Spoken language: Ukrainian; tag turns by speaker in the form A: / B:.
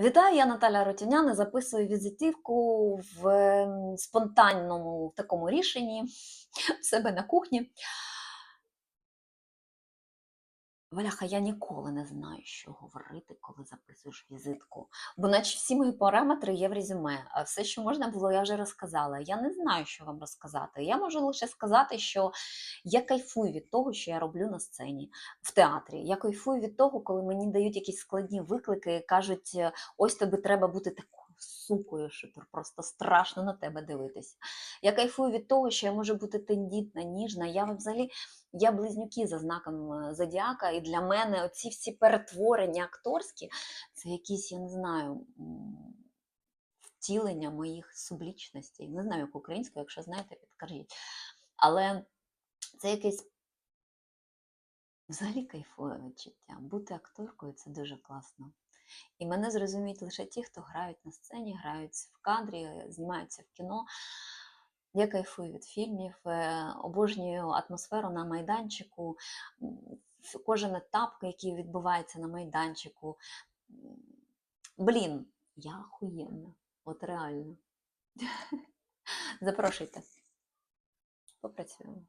A: Вітаю, я Наталя Ротюняна. Записую візитівку в ем, спонтанному такому рішенні в себе на кухні. Валяха, я ніколи не знаю, що говорити, коли записуєш візитку. Бо наче всі мої параметри є в резюме. А все, що можна було, я вже розказала. Я не знаю, що вам розказати. Я можу лише сказати, що я кайфую від того, що я роблю на сцені в театрі. Я кайфую від того, коли мені дають якісь складні виклики, кажуть, «Е, ось тобі треба бути такою сукою, що просто страшно на тебе дивитися. Я кайфую від того, що я можу бути тендітна, ніжна. Я взагалі я близнюки за знаком е, зодіака, і для мене оці всі перетворення акторські це якісь, я не знаю, втілення моїх сублічностей. Не знаю, як українською, якщо знаєте, підкажіть. Але це якесь взагалі кайфове відчуття. Бути акторкою це дуже класно. І мене зрозуміють лише ті, хто грають на сцені, грають в кадрі, знімаються в кіно. Я кайфую від фільмів, е, обожнюю атмосферу на майданчику, кожен етап, який відбувається на майданчику. Блін, я охуєнна, от реально. Запрошуйте. Попрацюємо.